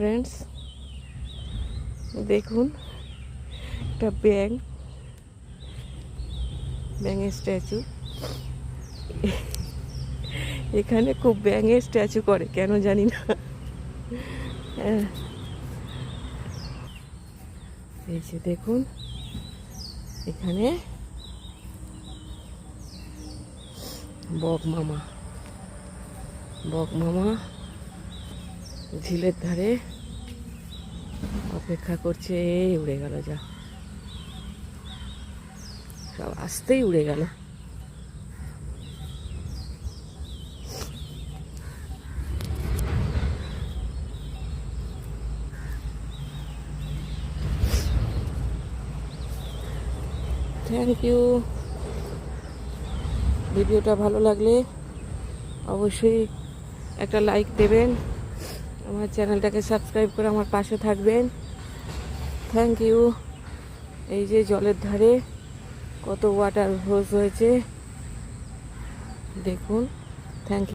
Friends দেখুন, একটা ব্যাং ব্যাঙের স্ট্যাচু এখানে খুব ব্যাঙের স্ট্যাচু করে, কেন জানি না। হ্যাঁ। এই যে দেখুন, এখানে বক মামা। বক মামা ঝিলের ধারে। অপেক্ষা করছে, এই উড়ে গেল যা। সব আসতেই উড়ে গেল। থ্যাংক ইউ ভিডিওটা ভালো লাগলে অবশ্যই একটা লাইক দেবেন। আমার চ্যানেলটাকে সাবস্ক্রাইব করে আমার পাশে থাকবেন। থ্যাংক ইউ এই যে জলের ধারে কত ওয়াটার হোস হয়েছে। দেখুন। Thank you